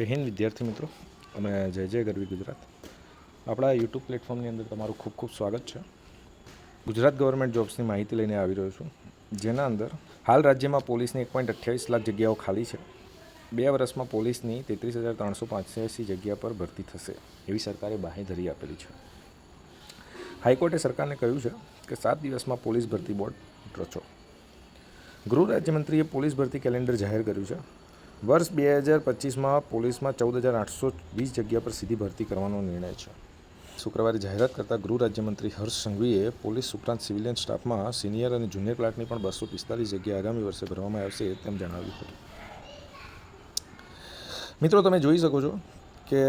વિદ્યાર્થી મિત્રો. અને જય જય ગરવી ગુજરાત. આપણા યુટ્યુબ પ્લેટફોર્મની અંદર તમારું ખૂબ ખૂબ સ્વાગત છે. ગુજરાત ગવર્મેન્ટ જોબ્સની માહિતી લઈને આવી રહ્યો છું. જેના અંદર હાલ રાજ્યમાં પોલીસની એક પોઈન્ટ અઠ્યાવીસ લાખ જગ્યાઓ ખાલી છે. બે વર્ષમાં પોલીસની તેત્રીસ હજાર ત્રણસો પાંચ્યાસી જગ્યા પર ભરતી થશે. એવી સરકારે બાહેધરી આપેલી છે. હાઈકોર્ટે સરકારને કહ્યું છે કે સાત દિવસમાં પોલીસ ભરતી બોર્ડ રચો. ગૃહ રાજ્યમંત્રીએ પોલીસ ભરતી કેલેન્ડર જાહેર કર્યું છે. વર્ષ બે હજાર પચીસમાં પોલીસમાં ચૌદ હજાર આઠસો વીસ જગ્યા પર સીધી ભરતી કરવાનો નિર્ણય છે. શુક્રવારે જાહેરાત કરતા ગૃહ રાજ્યમંત્રી હર્ષ સંઘવીએ પોલીસ ઉપરાંત સિવિલિયન સ્ટાફમાં સિનિયર અને જુનિયર ક્લાર્કની પણ બસો પિસ્તાલીસ જગ્યા આગામી વર્ષે ભરવામાં આવશે તેમ જણાવ્યું હતું. મિત્રો, તમે જોઈ શકો છો કે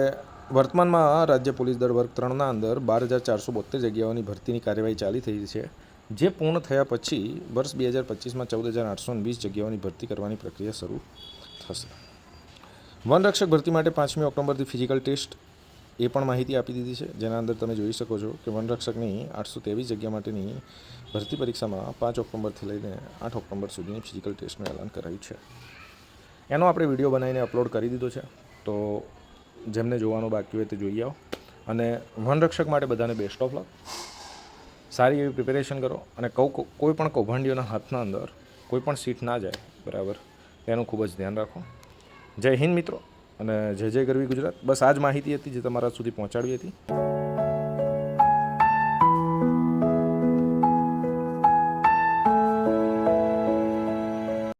વર્તમાનમાં રાજ્ય પોલીસ દળ વર્ગ ત્રણના અંદર બાર હજાર ચારસો બોતેર જગ્યાઓની ભરતીની કાર્યવાહી ચાલી થઈ છે. જે પૂર્ણ થયા પછી વર્ષ બે હજાર પચીસમાં ચૌદ હજાર આઠસો વીસ જગ્યાઓની ભરતી કરવાની પ્રક્રિયા શરૂ થશે. વનરક્ષક ભરતી માટે પાંચમી ઓક્ટોબરથી ફિઝિકલ ટેસ્ટ એ પણ માહિતી આપી દીધી છે. જેના અંદર તમે જોઈ શકો છો કે વનરક્ષકની આઠસો ત્રેવીસ જગ્યા માટેની ભરતી પરીક્ષામાં પાંચ ઓક્ટોબરથી લઈને આઠ ઓક્ટોબર સુધીની ફિઝિકલ ટેસ્ટનું એલાન કરાયું છે. એનો આપણે વીડિયો બનાવીને અપલોડ કરી દીધો છે. તો જેમને જોવાનું બાકી હોય તે જોઈ આવો. અને વનરક્ષક માટે બધાને બેસ્ટ ઓફ લક સારી એવી પ્રિપેરેશન કરો અને કૌ, કોઈ પણ કૌભાંડીઓના હાથના અંદર કોઈ પણ સીટ ના જાય, બરાબર? એનું ખૂબ જ ધ્યાન રાખો. જય હિન્દ મિત્રો અને જય જય ગરવી ગુજરાત. બસ આ જ માહિતી હતી જે તમારા સુધી પહોંચાડવી હતી.